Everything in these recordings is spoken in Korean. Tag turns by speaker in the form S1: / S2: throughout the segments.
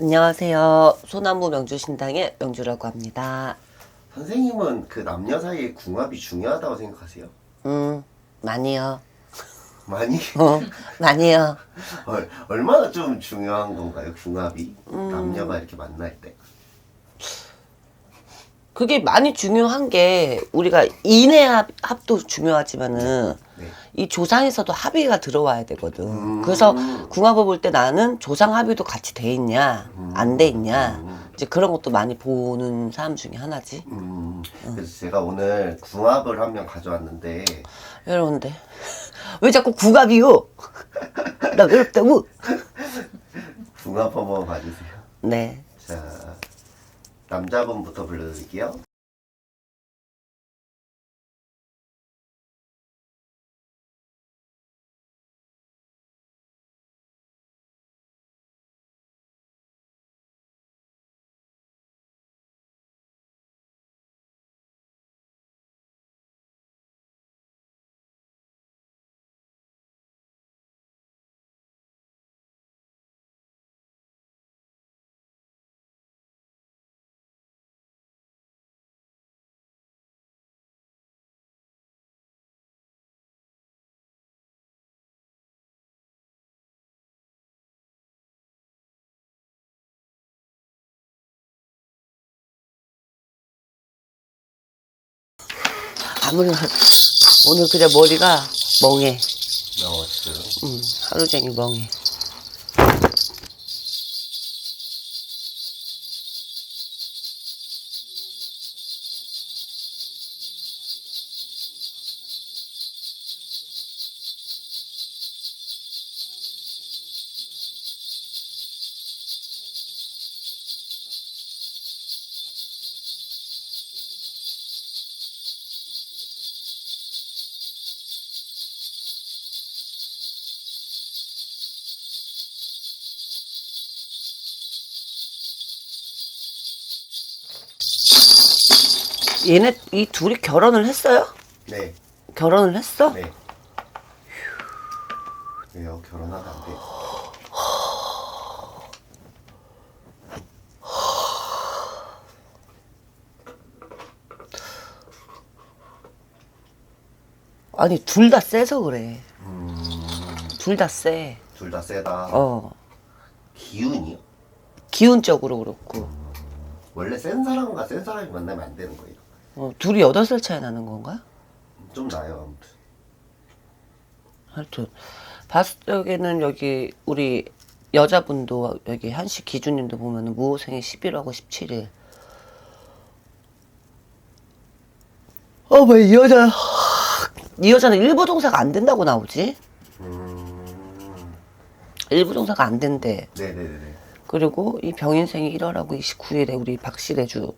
S1: 안녕하세요. 소나무 명주신당의 명주라고 합니다.
S2: 선생님은 그 남녀 사이의 궁합이 중요하다고 생각하세요?
S1: 음, 많이요.
S2: 많이?
S1: 어, 많이요.
S2: 얼, 얼마나 좀 중요한 건가요? 궁합이
S1: 음.
S2: 남녀가 이렇게 만날 때.
S1: 그게 많이 중요한 게 우리가 인의 합, 합도 중요하지만은
S2: 네.
S1: 이 조상에서도 합의가 들어와야 되거든.
S2: 음.
S1: 그래서 궁합을 볼 때 나는 조상 합의도 같이 돼 있냐, 안돼 있냐.
S2: 음.
S1: 이제 그런 것도 많이 보는 사람 중에 하나지.
S2: 음, 그래서 제가 오늘 궁합을 한 명 가져왔는데
S1: 여러분들 왜 자꾸 국합이요? 나 외롭다고?
S2: 궁합 한번 봐주세요.
S1: 네.
S2: 자, 남자분부터 불러드릴게요.
S1: 아무리 오늘 그냥 머리가 멍해.
S2: 나 왔어요.
S1: 음, 하루 종일 멍해. 얘네 이 둘이 결혼을 했어요?
S2: 네,
S1: 결혼을 했어?
S2: 네. 왜요? 결혼하면 안 돼.
S1: 아니 둘 다 세서 그래. 둘 다 세.
S2: 둘 다 세다.
S1: 어
S2: 기운이요?
S1: 기운적으로 그렇고.
S2: 원래 센 사람과 센 사람이 만나면 안 되는 거예요.
S1: 어, 둘이 여덟 살 차이 나는 건가?
S2: 좀 나요, 아무튼.
S1: 하여튼 봤을 적에는 여기 우리 여자분도 여기 한식 기준님도 보면은 무호생이 11하고 17일. 어머 이 여자 이 여자는 일부 동사가 안 된다고 나오지?
S2: 음,
S1: 일부 동사가 안 된대.
S2: 네네네.
S1: 그리고 이 병인생이 1월하고 29일에 우리 박씨래주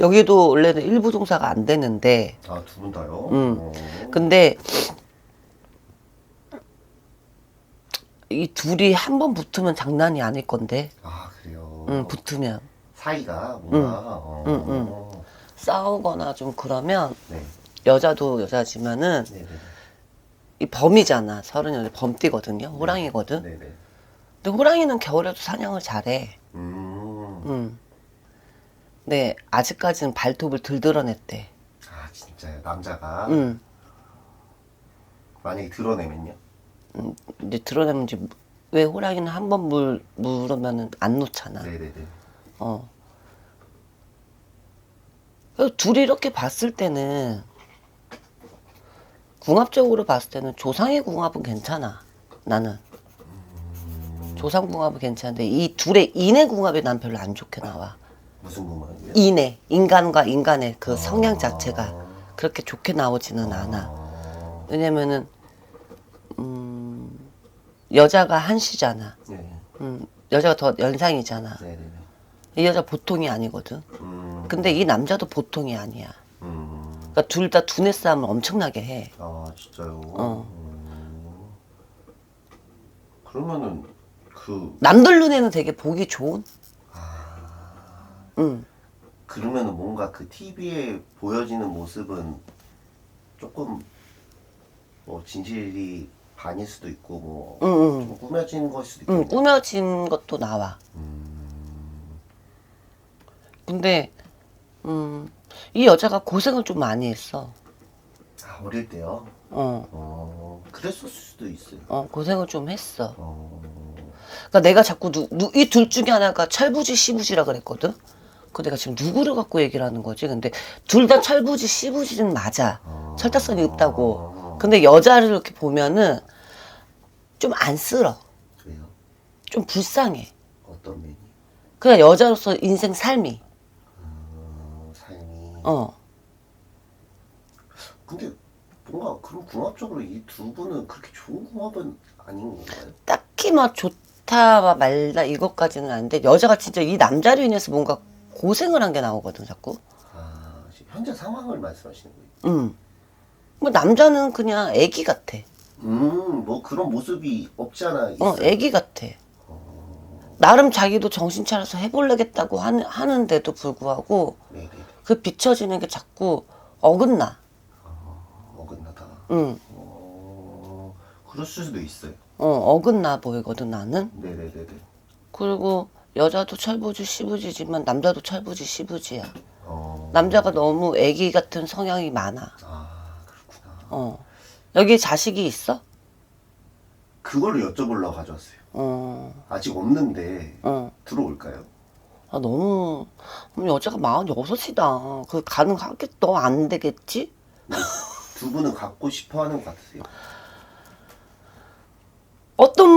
S1: 여기도 원래는 일부 동사가 안 되는데
S2: 아, 두 분 다요?
S1: 음.
S2: 어.
S1: 근데 이 둘이 한 번 붙으면 장난이 아닐 건데
S2: 아, 그래요?
S1: 응 붙으면
S2: 사이가 뭔가, 어.
S1: 응, 응. 싸우거나 좀 그러면
S2: 네.
S1: 여자도 여자지만은
S2: 네네.
S1: 이 범이잖아 서른 여자 범띠거든요 호랑이거든
S2: 네네.
S1: 근데 호랑이는 겨울에도 사냥을 잘해.
S2: 음.
S1: 응. 근데 아직까지는 발톱을 덜 드러냈대.
S2: 아, 진짜요? 남자가?
S1: 응.
S2: 만약에 드러내면요?
S1: 음, 이제 드러내면 이제 왜 호랑이는 한 번 물 물으면은 안 놓잖아.
S2: 네네네.
S1: 어. 그래서 둘이 이렇게 봤을 때는 궁합적으로 봤을 때는 조상의 궁합은 괜찮아. 나는. 조상 궁합은 괜찮은데 이 둘의 인의 궁합이 난 별로 안 좋게 나와.
S2: 무슨 궁합이요?
S1: 인의 인간과 인간의 그 성향
S2: 아.
S1: 자체가 그렇게 좋게 나오지는 않아.
S2: 아.
S1: 왜냐면은 음, 여자가 한시잖아.
S2: 네.
S1: 음, 여자가 더 연상이잖아.
S2: 네네네.
S1: 이 여자 보통이 아니거든.
S2: 음.
S1: 근데 이 남자도 보통이 아니야.
S2: 음.
S1: 그러니까 둘 다 두뇌 싸움을 엄청나게 해.
S2: 아, 진짜요?
S1: 어.
S2: 음. 그러면은, 그,
S1: 남들 눈에는 되게 보기 좋은. 응.
S2: 그러면은 뭔가 그 TV에 보여지는 모습은 조금 뭐 진실이 반일 수도 있고 뭐
S1: 응, 응.
S2: 좀 꾸며진 걸 수도 있고
S1: 응, 꾸며진 것도 나와. 근데, 음, 이 여자가 고생을 좀 많이 했어.
S2: 아, 어릴 때요.
S1: 어,
S2: 어 그랬을 수도 있어요.
S1: 어, 고생을 좀 했어.
S2: 어
S1: 그러니까 내가 자꾸 누, 이둘 중에 하나가 철부지 시부지라 그랬거든. 그 내가 지금 누구를 갖고 얘기를 하는 거지? 근데 둘 다 철부지 시부지는 맞아. 철딱선이 없다고. 근데 여자를 이렇게 보면은 좀 안쓰러.
S2: 그래요.
S1: 좀 불쌍해.
S2: 어떤 면이
S1: 그냥 여자로서 인생 삶이.
S2: 어, 삶이
S1: 어.
S2: 근데 뭔가 그런 궁합적으로 이 두 분은 그렇게 좋은 궁합은 아닌 건가요?
S1: 딱히 막 좋다 말다 이것까지는 아닌데 여자가 진짜 이 남자로 인해서 뭔가 고생을 한 게 나오거든 자꾸.
S2: 아 지금 현재 상황을 말씀하시는 거예요?
S1: 음. 뭐 남자는 그냥 애기 같아.
S2: 음 뭐 그런 모습이 있어요.
S1: 어, 애기 같아. 나름 자기도 정신 차려서 해보려겠다고 하는, 하는데도 불구하고
S2: 네네
S1: 그 비춰지는 게 자꾸 어긋나.
S2: 어긋나다.
S1: 응.
S2: 어 그럴 수도 있어요.
S1: 어, 어긋나 보이거든 나는.
S2: 네네네네.
S1: 그리고 여자도 철부지 시부지지만 남자도 철부지 시부지야.
S2: 어.
S1: 남자가 너무 애기 같은 성향이 많아.
S2: 아 그렇구나.
S1: 어. 여기 자식이 있어?
S2: 그거를 여쭤보려고 가져왔어요.
S1: 어,
S2: 아직 없는데
S1: 어.
S2: 들어올까요?
S1: 아, 너무, 그럼 여자가 46이다. 그 가능하겠어? 안 되겠지?
S2: 두 분은 갖고 싶어하는 것 같으세요?
S1: 어떤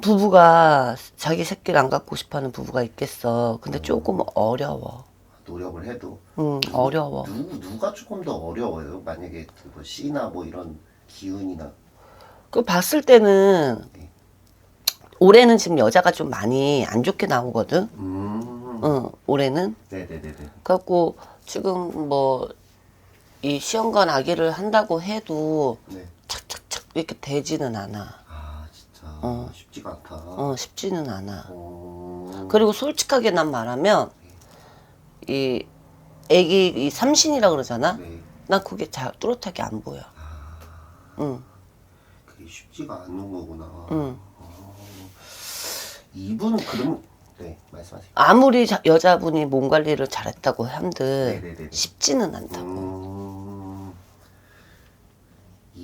S1: 부부가 자기 새끼를 안 갖고 싶어 하는 부부가 있겠어. 근데 조금 어려워.
S2: 노력을 해도
S1: 응, 어려워.
S2: 누구 누가 조금 더 어려워요? 만약에 뭐 C나 뭐 이런 기운이나
S1: 그 봤을 때는 올해는 지금 여자가 좀 많이 안 좋게 나오거든.
S2: 음
S1: 응, 올해는.
S2: 네네네네
S1: 그래갖고 지금 뭐 이 시험관 아기를 한다고 해도
S2: 네.
S1: 착착착 이렇게 되지는 않아.
S2: 아
S1: 어.
S2: 쉽지가 않다.
S1: 어, 쉽지는 않아.
S2: 어...
S1: 그리고 솔직하게 난 말하면 이 애기 이 삼신이라 그러잖아.
S2: 네.
S1: 난 그게 잘 뚜렷하게 안 보여. 응,
S2: 그게 쉽지가 않는 거구나.
S1: 응.
S2: 어... 이분은 그럼 네 말씀하세요.
S1: 아무리 자- 여자분이 몸 관리를 잘했다고 한들
S2: 네네네네.
S1: 쉽지는 않다고.
S2: 음...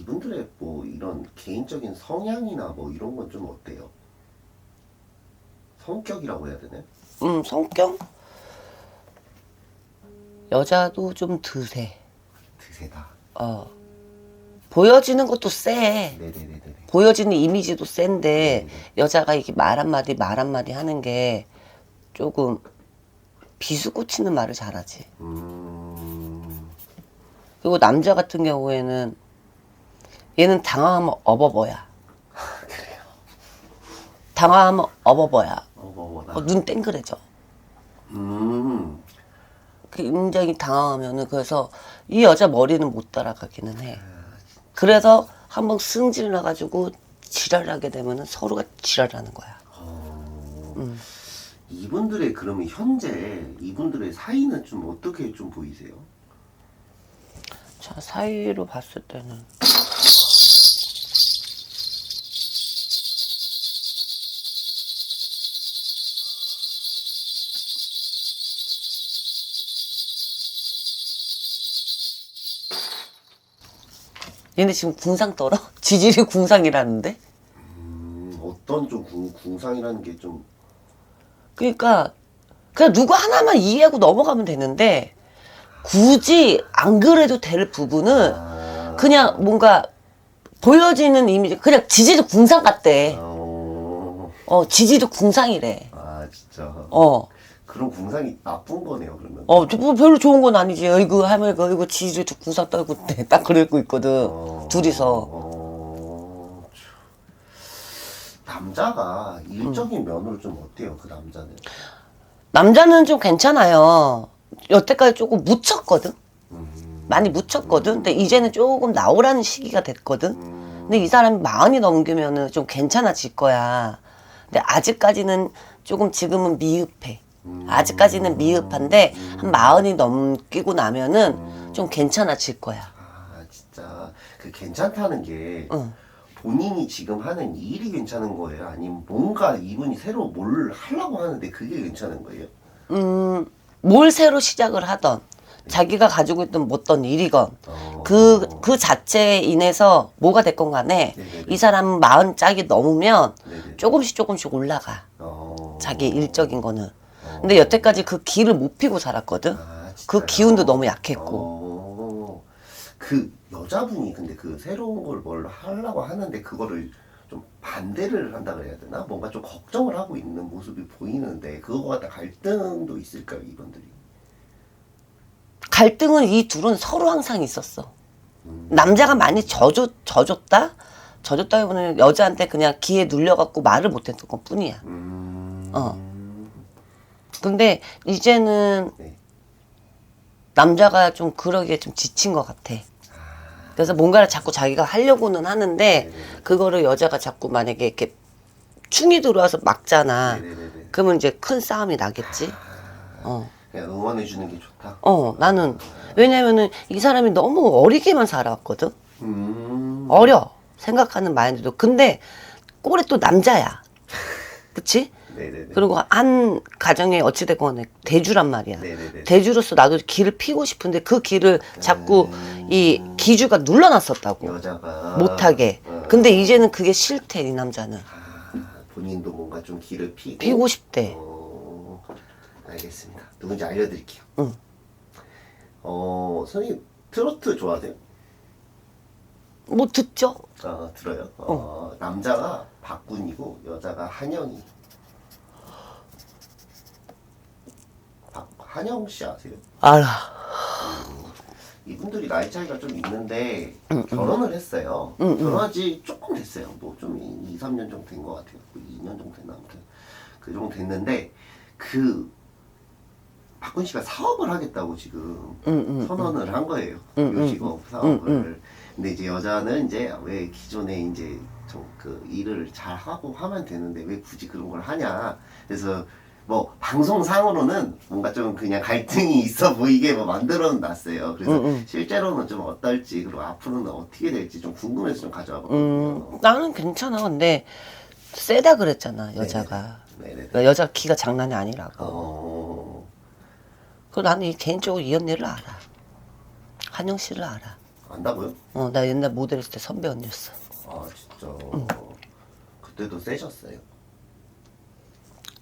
S2: 이분들의 뭐 이런 개인적인 성향이나 뭐 이런 건 좀 어때요? 성격이라고 해야 되나요?
S1: 음, 성격? 여자도 좀 드세.
S2: 드세다.
S1: 어. 보여지는 것도 세.
S2: 네네네네.
S1: 보여지는 이미지도 센데 여자가 이렇게 말 한마디 말 한마디 하는 게 조금 비수 꽂히는 말을 잘하지.
S2: 음...
S1: 그리고 남자 같은 경우에는 얘는 당황하면 어버버야. 당황하면 어버버야.
S2: 어머머나.
S1: 어, 눈 땡그래져.
S2: 음...
S1: 굉장히 당황하면은 그래서 이 여자 머리는 못 따라가기는 해. 그래서 한 번 승질 나가지고 지랄하게 되면은 서로가 지랄하는 거야.
S2: 어... 이분들의 그러면 현재 이분들의 사이는 좀 어떻게 좀 보이세요?
S1: 자 사이로 봤을 때는 얘네 지금 궁상 떨어? 지질이 궁상이라는데?
S2: 음, 어떤 좀 궁, 궁상이라는 게 좀
S1: 그러니까 그냥 누구 하나만 이해하고 넘어가면 되는데 굳이 안 그래도 될 부분은
S2: 아...
S1: 그냥 뭔가 보여지는 이미지 그냥 지지도 궁상 같대.
S2: 어...
S1: 어 지지도 궁상이래.
S2: 아 진짜
S1: 어.
S2: 그런 궁상이 나쁜 거네요 그러면
S1: 어, 뭐 별로 좋은 건 아니지. 어이구, 그, 어이구, 지지도 궁상 떨고 있대. 딱 그러고 있거든.
S2: 어...
S1: 둘이서.
S2: 어... 남자가 일적인 면으로 좀 어때요 그 남자는
S1: 남자는 좀 괜찮아요. 여태까지 조금 묻혔거든.
S2: 음...
S1: 많이 묻혔거든. 근데 이제는 조금 나오라는 시기가 됐거든.
S2: 음...
S1: 근데 이 사람이 마흔이 넘기면은 좀 괜찮아질 거야. 근데 아직까지는 조금 지금은 미흡해. 아직까지는 미흡한데 한 마흔이 넘기고 나면은 좀 괜찮아질 거야.
S2: 아 진짜 그 괜찮다는 게
S1: 응.
S2: 본인이 지금 하는 이 일이 괜찮은 거예요? 아니면 뭔가 이분이 새로 뭘 하려고 하는데 그게 괜찮은 거예요?
S1: 음, 뭘 새로 시작을 하던 자기가 가지고 있던 뭐 어떤 일이건
S2: 어.
S1: 그, 그 자체에 인해서 뭐가 됐건 간에
S2: 네네네.
S1: 이 사람은 마흔 짝이 넘으면
S2: 네네.
S1: 조금씩 조금씩 올라가.
S2: 어.
S1: 자기 일적인 거는.
S2: 어.
S1: 근데 여태까지 그 기를 못 피고 살았거든.
S2: 아,
S1: 그
S2: 진짜요?
S1: 기운도 너무 약했고.
S2: 어. 그 여자분이 근데 그 새로운 걸 뭘 하려고 하는데 그거를 좀 반대를 한다 그래야 되나? 뭔가 좀 걱정을 하고 있는 모습이 보이는데 그거 갖다 갈등도 있을까요, 이분들이?
S1: 갈등은 이 둘은 서로 항상 있었어.
S2: 음.
S1: 남자가 많이 져줬, 져줬다? 져줬다기보다는 여자한테 그냥 기에 눌려갖고 말을 못했던 것 뿐이야.
S2: 음.
S1: 어. 근데 이제는
S2: 네.
S1: 남자가 좀 그러기에 좀 지친 것 같아. 그래서 뭔가를 자꾸 자기가 하려고는 하는데
S2: 네네네.
S1: 그거를 여자가 자꾸 만약에 이렇게 충이 들어와서 막잖아.
S2: 네네네.
S1: 그러면 이제 큰 싸움이 나겠지. 어.
S2: 그냥 응원해 주는 게 좋다.
S1: 어, 나는 왜냐면은 이 사람이 너무 어리게만 살아왔거든.
S2: 음.
S1: 어려 생각하는 마인드도. 근데 꼴에 또 남자야. 그치?
S2: 네네네.
S1: 그리고 한 가정에 어찌됐건 대주란 말이야.
S2: 네네네.
S1: 대주로서 나도 길을 피고 싶은데 그 길을 자꾸
S2: 음.
S1: 이 기주가 눌러놨었다고.
S2: 여자가
S1: 못하게.
S2: 어.
S1: 근데 이제는 그게 싫대, 이 남자는.
S2: 아, 본인도 뭔가 좀 길을 피고
S1: 피고 싶대.
S2: 어, 알겠습니다. 누군지 알려드릴게요.
S1: 응.
S2: 어, 선생님 트로트 좋아하세요?
S1: 뭐 듣죠?
S2: 아, 들어요. 어, 남자가 박군이고 여자가 한영이. 한영 씨 아세요?
S1: 알아.
S2: 이분들이 나이 차이가 좀 있는데 결혼을 했어요. 결혼한 지 조금 됐어요. 뭐 좀 2, 3년 정도 된 것 같아요. 2년 정도 됐나 아무튼 그 정도 됐는데 그 박군 씨가 사업을 하겠다고 지금
S1: 응, 응,
S2: 선언을 한 거예요.
S1: 응, 응,
S2: 요식업 사업을. 근데 이제 여자는 이제 왜 기존에 이제 좀 그 일을 잘 하고 하면 되는데 왜 굳이 그런 걸 하냐. 그래서 뭐 방송상으로는 뭔가 좀 그냥 갈등이 있어 보이게 뭐 만들어 놨어요. 그래서
S1: 응, 응.
S2: 실제로는 좀 어떨지 그리고 앞으로는 어떻게 될지 좀 궁금해서 좀 가져와 봤거든요.
S1: 음, 나는 괜찮아. 근데 세다 그랬잖아, 여자가.
S2: 네네.
S1: 그러니까 여자 기가 장난이 아니라고.
S2: 어.
S1: 그리고 나는 이 개인적으로 이 언니를 알아. 한영 씨를 알아.
S2: 안다고요?
S1: 어, 나 옛날 모델 했을 때 선배 언니였어.
S2: 아 진짜. 그때도 세셨어요.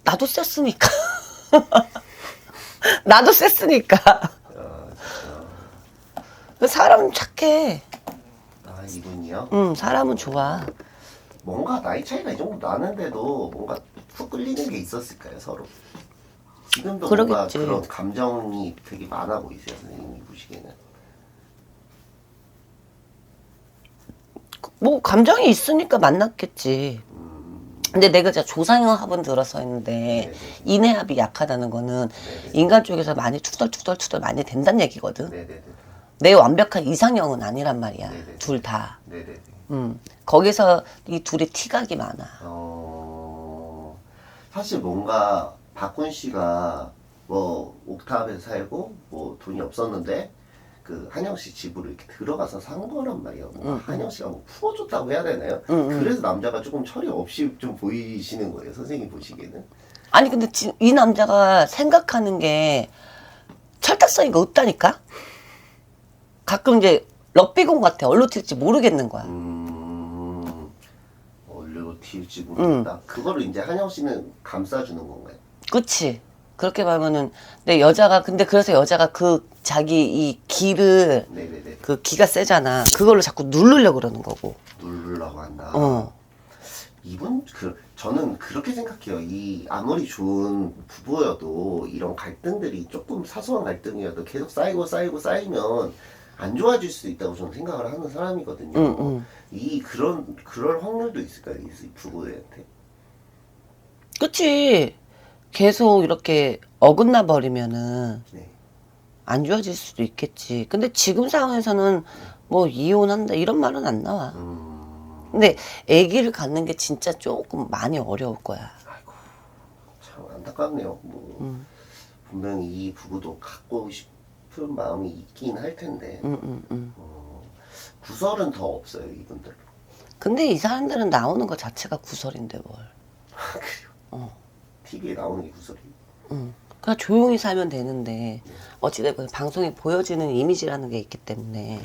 S1: 나도 셌으니까. 나도 셌으니까.
S2: 아
S1: 사람은 착해.
S2: 아 이분이요?
S1: 응, 사람은 좋아.
S2: 뭔가 나이 차이가 이 정도 나는데도 뭔가 푹 끌리는 게 있었을까요 서로? 지금도 뭔가
S1: 그러겠지.
S2: 그런 감정이 되게 많아 보이세요 선생님이 보시기에는
S1: 뭐, 감정이 있으니까 만났겠지. 근데 내가 진짜 조상형 합은 들어서 했는데,
S2: 네네.
S1: 인해합이 약하다는 거는 인간 쪽에서 많이 투덜투덜투덜 많이 된다는 얘기거든. 내 완벽한 이상형은 아니란 말이야. 둘 다. 음. 거기서 이 둘이 티각이 많아.
S2: 어 사실 뭔가 박군 씨가 뭐 옥탑에 살고 뭐 돈이 없었는데 그 한영 씨 집으로 이렇게 들어가서 산 거란 말이에요. 뭔가 한영 씨가 뭐 풀어줬다고 해야 되나요? 그래서 남자가 조금 철이 없이 좀 보이시는 거예요, 선생님 보시기에는.
S1: 아니 근데 지- 이 남자가 생각하는 게 철딱서니가 없다니까? 가끔 이제 럭비공 같아. 얼로 튈지 모르겠는 거야.
S2: 음, 얼려 튈지 모르겠다. 그거를 이제 한영 씨는 감싸주는 건가요?
S1: 그치? 그렇게 말하면은 근데 여자가 근데 그래서 여자가 그 자기 이 기를
S2: 네네네.
S1: 그 기가 세잖아. 그걸로 자꾸 누르려고 그러는 거고.
S2: 누르려고 한다.
S1: 어.
S2: 이분 그 저는 그렇게 생각해요. 이 아무리 좋은 부부여도 이런 갈등들이 조금 사소한 갈등이어도 계속 쌓이고 쌓이고 쌓이면 안 좋아질 수 있다고 저는 생각을 하는 사람이거든요.
S1: 응, 응.
S2: 이 그런 그럴 확률도 있을까요, 이 부부한테?
S1: 그치? 계속 이렇게 어긋나 버리면은
S2: 네.
S1: 안 좋아질 수도 있겠지. 근데 지금 상황에서는 뭐 이혼한다 이런 말은 안 나와.
S2: 음,
S1: 근데 아기를 갖는 게 진짜 조금 많이 어려울 거야.
S2: 아이고 참 안타깝네요. 뭐
S1: 음.
S2: 분명히 이 부부도 갖고 싶은 마음이 있긴 할 텐데
S1: 응, 응, 응.
S2: 어, 구설은 더 없어요 이분들.
S1: 근데 이 사람들은 나오는 것 자체가 구설인데 뭘.
S2: 그래요.
S1: 어.
S2: TV에 나오는 게 구설이.
S1: 응. 그냥 조용히 살면 되는데 어찌됐건 방송에 보여지는 이미지라는 게 있기 때문에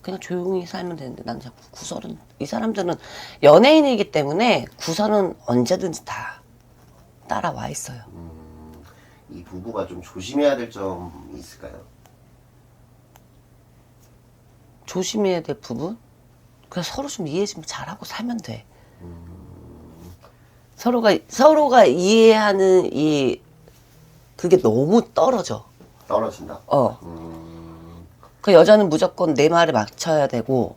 S1: 그냥 조용히 살면 되는데 난 자꾸 구설은 이 사람들은 연예인이기 때문에 구설은 언제든지 다 따라와 있어요.
S2: 이 부부가 좀 조심해야 될 점이 있을까요?
S1: 조심해야 될 부분? 그냥 서로 좀 이해 좀 잘하고 살면 돼. 서로가 서로가 이해하는 이 그게 너무 떨어져.
S2: 떨어진다.
S1: 어.
S2: 음,
S1: 그 여자는 무조건 내 말에 맞춰야 되고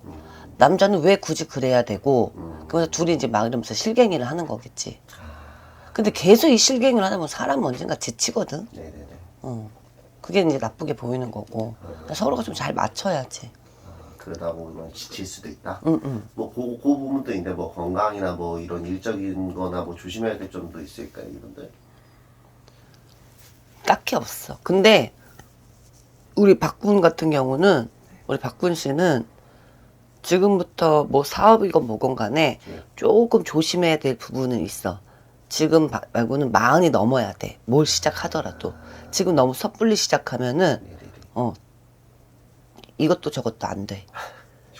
S1: 남자는 왜 굳이 그래야 되고 그래서 둘이 이제 막 이러면서 실갱이를 하는 거겠지. 근데 계속 이 실갱이를 하다 보면 사람은 언젠가 지치거든.
S2: 네네네.
S1: 어. 그게 이제 나쁘게 보이는 거고 서로가 좀 잘 맞춰야지.
S2: 그러다 보면 지칠 수도 있다.
S1: 응, 응.
S2: 뭐, 그, 그 부분도 있는데, 뭐, 건강이나 뭐, 이런 일적인 거나 뭐, 조심해야 될 점도 있을까요, 이분들?
S1: 딱히 없어. 근데 우리 박군 같은 경우는 우리 박군 씨는 지금부터 뭐 사업이건 뭐건 간에
S2: 네.
S1: 조금 조심해야 될 부분은 있어. 지금 바- 말고는 마흔이 넘어야 돼. 뭘 시작하더라도. 지금 너무 섣불리 시작하면은
S2: 네네네.
S1: 어 이것도 저것도 안 돼.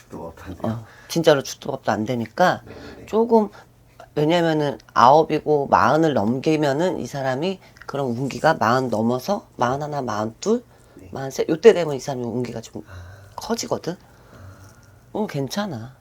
S2: 죽도가 없다는데요.
S1: 어, 진짜로 주도업도 안 되니까. 조금 왜냐면은 아홉이고 마흔을 넘기면은 이 사람이 그런 운기가 마흔 넘어서 마흔 하나, 마흔 둘,
S2: 네.
S1: 마흔 셋 요때 되면 이 사람이 운기가 좀 커지거든. 어 괜찮아.